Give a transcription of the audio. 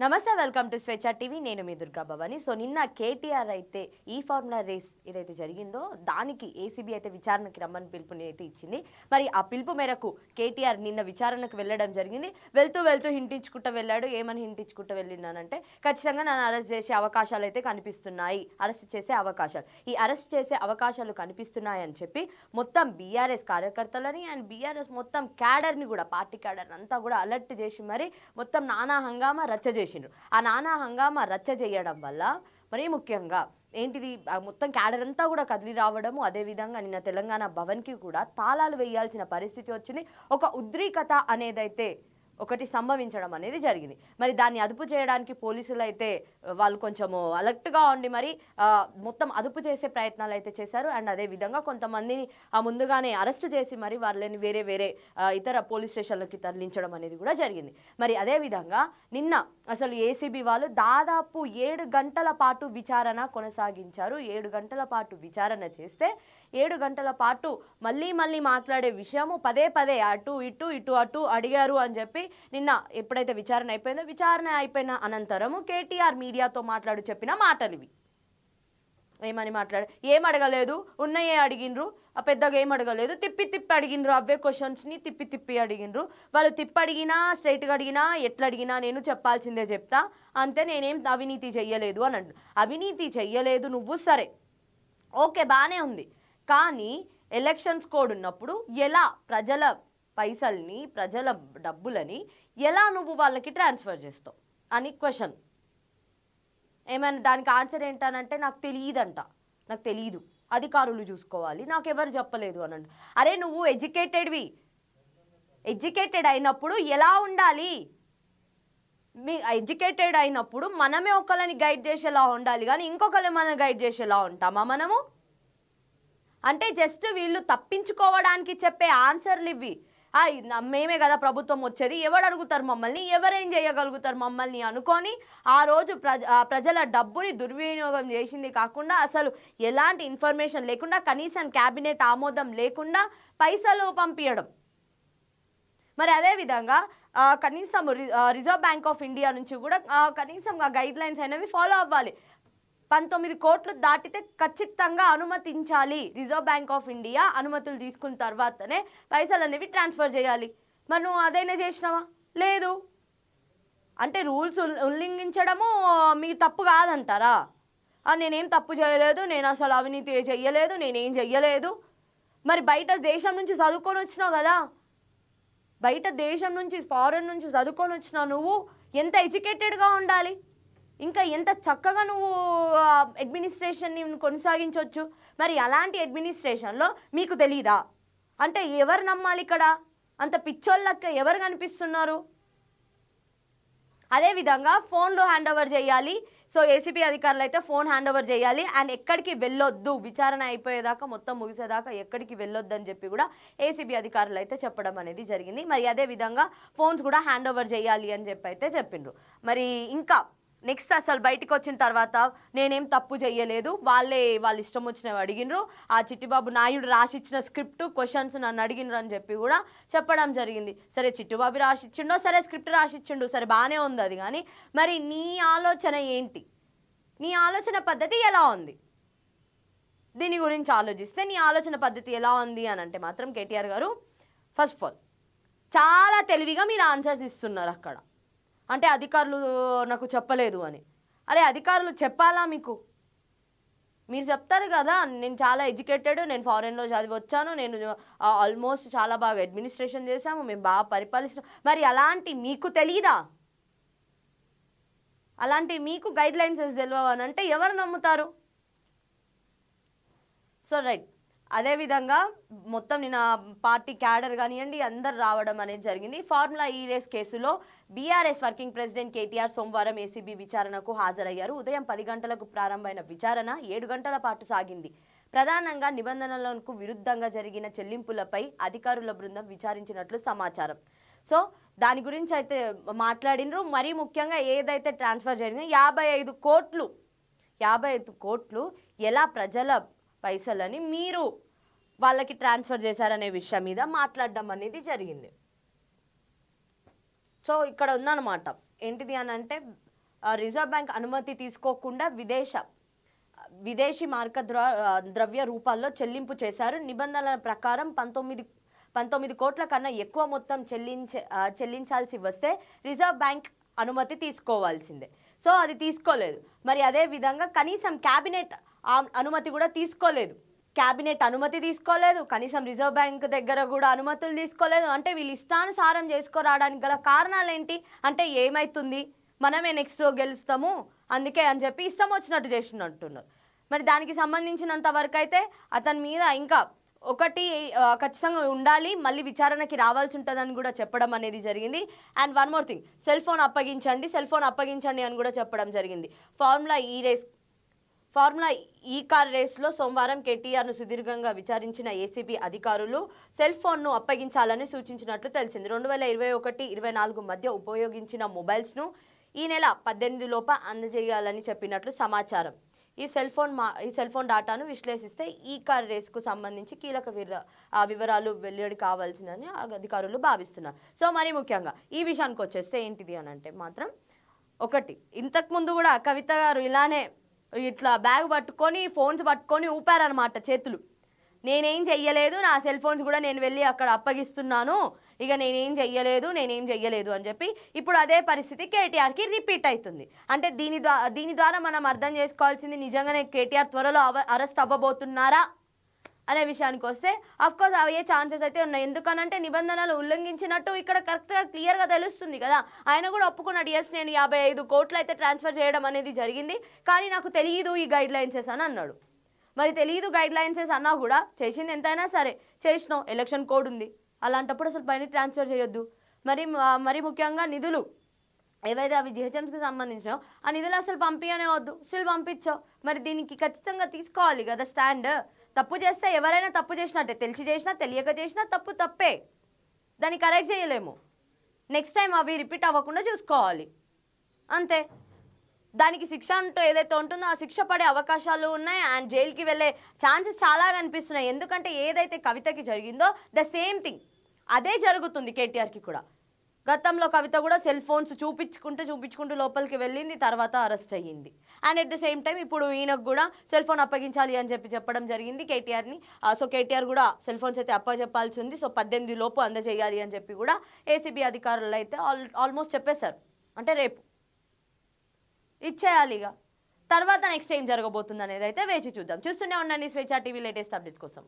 నమస్తే welcome to స్వేచ్ఛ TV. నేను మీ దుర్గా భవాని. సో నిన్న కేటీఆర్ అయితే ఈ ఫార్ములా రేస్ ఏదైతే జరిగిందో దానికి ఏసీబీ అయితే విచారణకి రమ్మని పిలుపుని అయితే ఇచ్చింది. మరి ఆ పిలుపు మేరకు కేటీఆర్ నిన్న విచారణకు వెళ్ళడం జరిగింది. వెళ్తూ వెళ్తూ హింటించుకుంటూ వెళ్ళాడు. ఏమని హింటించుకుంటూ వెళ్ళినానంటే ఖచ్చితంగా నన్ను అరెస్ట్ చేసే అవకాశాలు అయితే కనిపిస్తున్నాయి. అరెస్ట్ చేసే అవకాశాలు. ఈ అరెస్ట్ చేసే అవకాశాలు కనిపిస్తున్నాయి అని చెప్పి మొత్తం బీఆర్ఎస్ కార్యకర్తలని అండ్ బీఆర్ఎస్ మొత్తం క్యాడర్ని కూడా పార్టీ క్యాడర్ అంతా కూడా అలర్ట్ చేసి మరి మొత్తం నానా హంగామా రచ్చ చేసిండ్రు. ఆ నానా హంగామా రచ్చ చేయడం వల్ల మరీ ముఖ్యంగా ఏంటిది మొత్తం క్యాడర్ అంతా కూడా కదిలి రావడము అదేవిధంగా నిన్న తెలంగాణ భవన్కి కూడా తాళాలు వేయాల్సిన పరిస్థితి వచ్చింది. ఒక ఉద్రికత అనేదైతే ఒకటి సంభవించడం అనేది జరిగింది. మరి దాన్ని అదుపు చేయడానికి పోలీసులు అయితే వాళ్ళు కొంచెము అలర్ట్గా ఉండి మరి మొత్తం అదుపు చేసే ప్రయత్నాలు అయితే చేశారు. అండ్ అదే విధంగా కొంతమందిని ఆ, ముందుగానే అరెస్ట్ చేసి మరి వాళ్ళని వేరే వేరే ఇతర పోలీస్ స్టేషన్లకి తరలించడం అనేది కూడా జరిగింది. మరి అదే విధంగా నిన్న అసలు ఏసీబీ వాళ్ళు దాదాపు ఏడు గంటల పాటు విచారణ కొనసాగించారు. ఏడు గంటల పాటు విచారణ చేస్తే ఏడు గంటల పాటు మళ్ళీ మళ్ళీ మాట్లాడే విషయము పదే పదే అటు ఇటు ఇటు అటు అడిగారు అని చెప్పి నిన్న ఎప్పుడైతే విచారణ అయిపోయిందో విచారణ అయిపోయిన అనంతరము కేటీఆర్ మీడియాతో మాట్లాడు చెప్పిన మాటలు ఇవి ఏమని మాట్లాడు ఏం అడగలేదు? ఉన్నయే అడిగిండ్రు. ఆ పెద్దగా ఏం అడగలేదు? తిప్పి తిప్పి అడిగిండ్రు. అవే క్వశ్చన్స్ని తిప్పి తిప్పి అడిగిండ్రు. వాళ్ళు తిప్పి అడిగినా స్ట్రైట్గా అడిగినా ఎట్లా అడిగినా నేను చెప్పాల్సిందే చెప్తా. అంతే నేనేం అవినీతి చెయ్యలేదు అని అంటు అవినీతి చెయ్యలేదు నువ్వు సరే. ఓకే బాగానే ఉంది. కానీ ఎలక్షన్స్ కోడ్ ఉన్నప్పుడు ఎలా ప్రజల పైసల్ని ప్రజల డబ్బులని ఎలా నువ్వు వాళ్ళకి ట్రాన్స్ఫర్ చేస్తావు? అని క్వశ్చన్. ఏమైనా దానికి ఆన్సర్ ఏంటనంటే నాకు తెలియదంట. నాకు తెలియదు అధికారులు చూసుకోవాలి. నాకు ఎవరు చెప్పలేదు అని అరే నువ్వు ఎడ్యుకేటెడ్వి. ఎడ్యుకేటెడ్ అయినప్పుడు ఎలా ఉండాలి? మీ ఎడ్యుకేటెడ్ అయినప్పుడు మనమే ఒకళ్ళని గైడ్ చేసేలా ఉండాలి కానీ ఇంకొకరిని మనం గైడ్ చేసేలా ఉంటామా మనము? అంటే జస్ట్ వీళ్ళు తప్పించుకోవడానికి చెప్పే ఆన్సర్లు ఇవి మేమే కదా ప్రభుత్వం వచ్చేది. ఎవరు అడుగుతారు మమ్మల్ని? ఎవరేం చేయగలుగుతారు మమ్మల్ని అనుకొని ఆ రోజు ప్రజ ప్రజల డబ్బుని దుర్వినియోగం చేసింది కాకుండా అసలు ఎలాంటి ఇన్ఫర్మేషన్ లేకుండా కనీసం క్యాబినెట్ ఆమోదం లేకుండా పైసలు పంపించడం మరి అదే విధంగా కనీసం రి- రిజర్వ్ బ్యాంక్ ఆఫ్ ఇండియా నుంచి కూడా కనీసం ఆ గైడ్ లైన్స్ అనేవి ఫాలో అవ్వాలి. పంతొమ్మిది కోట్లు దాటితే ఖచ్చితంగా అనుమతించాలి. రిజర్వ్ బ్యాంక్ ఆఫ్ ఇండియా అనుమతులు తీసుకున్న తర్వాతనే పైసలు అనేవి ట్రాన్స్ఫర్ చేయాలి. మరి నువ్వు అదైనా చేసినావా? లేదు. అంటే రూల్స్ ఉల్లంఘించడము మీ తప్పు కాదంటారా? నేనేం తప్పు చేయలేదు నేను అసలు అవినీతి చెయ్యలేదు నేనేం చెయ్యలేదు. మరి బయట దేశం నుంచి చదువుకొని వచ్చినావు కదా? బయట దేశం నుంచి ఫారెన్ నుంచి చదువుకొని వచ్చినావు నువ్వు? ఎంత ఎడ్యుకేటెడ్గా ఉండాలి? ఇంకా ఎంత చక్కగా నువ్వు అడ్మినిస్ట్రేషన్ని కొనసాగించవచ్చు మరి అలాంటి అడ్మినిస్ట్రేషన్లో మీకు తెలీదా? అంటే ఎవరు నమ్మాలి ఇక్కడ? అంత పిచ్చోళ్ళక్క ఎవరు కనిపిస్తున్నారు? అదేవిధంగా ఫోన్లో హ్యాండ్ ఓవర్ చేయాలి. సో ఏసీపీ అధికారులు అయితే ఫోన్ హ్యాండ్ ఓవర్ చేయాలి. అండ్ ఎక్కడికి వెళ్ళొద్దు? విచారణ అయిపోయేదాకా మొత్తం ముగిసేదాకా ఎక్కడికి వెళ్ళొద్దు అని చెప్పి కూడా ఏసీబీ అధికారులు అయితే చెప్పడం అనేది జరిగింది. మరి అదే విధంగా ఫోన్స్ కూడా హ్యాండ్ ఓవర్ చేయాలి అని చెప్పి అయితే చెప్పిండ్రు. మరి ఇంకా నెక్స్ట్ అసలు బయటికి వచ్చిన తర్వాత నేనేం తప్పు చేయలేదు వాళ్ళే వాళ్ళ ఇష్టం వచ్చినవి అడిగినరు. ఆ చిట్టిబాబు నాయుడు రాసిచ్చిన స్క్రిప్ట్ క్వశ్చన్స్ నన్ను అడిగినరు అని చెప్పి కూడా చెప్పడం జరిగింది. సరే చిట్టుబాబు రాసిచ్చిండో సరే స్క్రిప్ట్ రాసిచ్చిండు సరే బాగానే ఉంది అది కానీ మరి నీ ఆలోచన ఏంటి? నీ ఆలోచన పద్ధతి ఎలా ఉంది? దీని గురించి ఆలోచిస్తే నీ ఆలోచన పద్ధతి ఎలా ఉంది అని అంటే మాత్రం కేటీఆర్ గారు ఫస్ట్ ఆఫ్ ఆల్ చాలా తెలివిగా మీరు ఆన్సర్స్ ఇస్తున్నారు అక్కడ. అంటే అధికారులు నాకు చెప్పలేదు అని. అరే అధికారులు చెప్పాలా మీకు? మీరు చెప్తారు కదా నేను చాలా ఎడ్యుకేటెడ్ నేను ఫారెన్లో చదివి వచ్చాను నేను ఆల్మోస్ట్ చాలా బాగా అడ్మినిస్ట్రేషన్ చేశాము మేము బాగా పరిపాలిస్తాం మరి అలాంటి మీకు తెలియదా అలాంటి మీకు గైడ్ లైన్స్ తెలియవని అంటే ఎవరు నమ్ముతారు? So right. అదేవిధంగా మొత్తం నిన్న పార్టీ క్యాడర్ కానివ్వండి అందరు రావడం అనేది జరిగింది. ఫార్ములా ఈ రేస్ కేసులో బీఆర్ఎస్ వర్కింగ్ ప్రెసిడెంట్ కేటీఆర్ సోమవారం ఏసీబీ విచారణకు హాజరయ్యారు. ఉదయం పది గంటలకు ప్రారంభమైన విచారణ ఏడు గంటల పాటు సాగింది. ప్రధానంగా నిబంధనలకు విరుద్ధంగా జరిగిన చెల్లింపులపై అధికారుల బృందం విచారించినట్లు సమాచారం. సో దాని గురించి అయితే మాట్లాడినరు. మరీ ముఖ్యంగా ఏదైతే ట్రాన్స్ఫర్ జరిగిందో యాభై ఐదు కోట్లు యాభై ఐదు కోట్లు ఎలా ప్రజల పైసలని మీరు వాళ్ళకి ట్రాన్స్ఫర్ చేశారనే విషయం మీద మాట్లాడడం అనేది జరిగింది. సో ఇక్కడ ఉందన్నమాట. ఏంటిది అని అంటే రిజర్వ్ బ్యాంక్ అనుమతి తీసుకోకుండా విదేశ విదేశీ మార్క ద్రవ్య రూపాల్లో చెల్లింపు చేశారు. నిబంధనల ప్రకారం పంతొమ్మిది పంతొమ్మిది కోట్ల కన్నా ఎక్కువ మొత్తం చెల్లించే చెల్లించాల్సి వస్తే రిజర్వ్ బ్యాంక్ అనుమతి తీసుకోవాల్సిందే. సో అది తీసుకోలేదు. మరి అదే విధంగా కనీసం క్యాబినెట్ ఆ- అనుమతి కూడా తీసుకోలేదు. క్యాబినెట్ అనుమతి తీసుకోలేదు. కనీసం రిజర్వ్ బ్యాంక్ దగ్గర కూడా అనుమతులు తీసుకోలేదు. అంటే వీళ్ళు ఇష్టానుసారం చేసుకురావడానికి గల కారణాలు ఏంటి అంటే ఏమైతుంది? మనమే నెక్స్ట్ గెలుస్తాము. అందుకే అని చెప్పి ఇష్టం వచ్చినట్టు చేస్తున్నట్టున్నారు. మరి దానికి సంబంధించినంత వరకు అయితే అతని మీద ఇంకా ఒకటి ఖచ్చితంగా ఉండాలి. మళ్ళీ విచారణకి రావాల్సి ఉంటుందని కూడా చెప్పడం అనేది జరిగింది. And one more thing. Cell phone అప్పగించండి cell phone అప్పగించండి అని కూడా చెప్పడం జరిగింది. ఫార్ములా ఈ రేస్ ఫార్ములా ఈ కార్ రేస్లో సోమవారం కేటీఆర్ను సుదీర్ఘంగా విచారించిన ఏసీబీ అధికారులు సెల్ ఫోన్ను అప్పగించాలని సూచించినట్లు తెలిసింది. రెండు వేల ఇరవై ఒకటి ఇరవై నాలుగు మధ్య ఉపయోగించిన మొబైల్స్ను ఈ నెల పద్దెనిమిది లోప అందజేయాలని చెప్పినట్లు సమాచారం. ఈ సెల్ ఫోన్ మా ఈ సెల్ ఫోన్ డాటాను విశ్లేషిస్తే ఈ కార్ రేస్కు సంబంధించి కీలక ఆ వివరాలు వెల్లడి కావాల్సిందని ఆ అధికారులు భావిస్తున్నారు. సో మరి ముఖ్యంగా ఈ విషయానికి వచ్చేస్తే ఏంటిది అని అంటే మాత్రం ఒకటి ఇంతకుముందు కూడా కవిత గారు ఇలానే ఇట్లా బ్యాగ్ పట్టుకొని ఫోన్స్ పట్టుకొని ఊపారనమాట చేతులు. నేనేం చెయ్యలేదు నా సెల్ ఫోన్స్ కూడా నేను వెళ్ళి అక్కడ అప్పగిస్తున్నాను. ఇక నేనేం చెయ్యలేదు నేనేం చెయ్యలేదు అని చెప్పి ఇప్పుడు అదే పరిస్థితి కేటీఆర్కి రిపీట్ అవుతుంది అంటే దీని ద్వారా దీని ద్వారా మనం అర్థం చేసుకోవాల్సింది నిజంగానే కేటీఆర్ త్వరలో అవ అరెస్ట్ అవ్వబోతున్నారా? అనే విషయానికి వస్తే కోర్స్ అయ్యే ఛాన్సెస్ అయితే ఉన్నాయి. ఎందుకనంటే నిబంధనలు ఉల్లంఘించినట్టు ఇక్కడ కరెక్ట్గా క్లియర్గా తెలుస్తుంది కదా. ఆయన కూడా ఒప్పుకున్నాడు ఎస్ నేను యాభై ఐదు కోట్లు అయితే ట్రాన్స్ఫర్ చేయడం అనేది జరిగింది. కానీ నాకు తెలియదు ఈ గైడ్ లైన్సెస్ అని అన్నాడు. మరి తెలియదు గైడ్ లైన్సెస్ అన్నా కూడా చేసింది ఎంతైనా సరే. చేసినావు ఎలక్షన్ కోడ్ ఉంది. అలాంటప్పుడు అసలు పైన ట్రాన్స్ఫర్ చేయొద్దు. మరి మరి ముఖ్యంగా నిధులు. ఏవైతే అవి జిహెచ్ఎంస్కి సంబంధించినో ఆ నిధులు అసలు పంపించనే వద్దు. స్టిల్ పంపించావు. మరి దీనికి ఖచ్చితంగా తీసుకోవాలి కదా స్టాండ్. తప్పు చేస్తే ఎవరైనా తప్పు చేసినట్టే. తెలిసి చేసినా తెలియక చేసినా తప్పు తప్పే. దాన్ని కరెక్ట్ చేయలేము. నెక్స్ట్ టైం అవి రిపీట్ అవ్వకుండా చూసుకోవాలి. అంతే. దానికి శిక్ష అంటూ ఏదైతే ఉంటుందో ఆ శిక్ష పడే అవకాశాలు ఉన్నాయి. అండ్ జైలుకి వెళ్ళే ఛాన్సెస్ చాలా కనిపిస్తున్నాయి. ఎందుకంటే ఏదైతే కవితకి జరిగిందో ద సేమ్ థింగ్ అదే జరుగుతుంది కేటీఆర్కి కూడా. గతంలో కవిత కూడా సెల్ ఫోన్స్ చూపించుకుంటూ చూపించుకుంటూ లోపలికి వెళ్ళింది తర్వాత అరెస్ట్ అయ్యింది. And at the same time ఇప్పుడు ఈయనకు కూడా సెల్ ఫోన్ అప్పగించాలి అని చెప్పి చెప్పడం జరిగింది కేటీఆర్ని. Uh, సో కేటీఆర్ కూడా సెల్ ఫోన్స్ అయితే అప్పచెప్పాల్సి ఉంది. సో పద్దెనిమిది లోపు అందజేయాలి అని చెప్పి కూడా ఏసీబీ అధికారులు అయితే ఆల్ ఆల్మోస్ట్ చెప్పేశారు. అంటే రేపు. ఇచ్చేయాలి ఇక. తర్వాత నెక్స్ట్ ఏం జరగబోతుంది అనేది అయితే వేచి చూద్దాం. చూస్తూనే ఉండండి స్వేచ్ఛ టీవీ లేటెస్ట్ అప్డేట్స్ కోసం.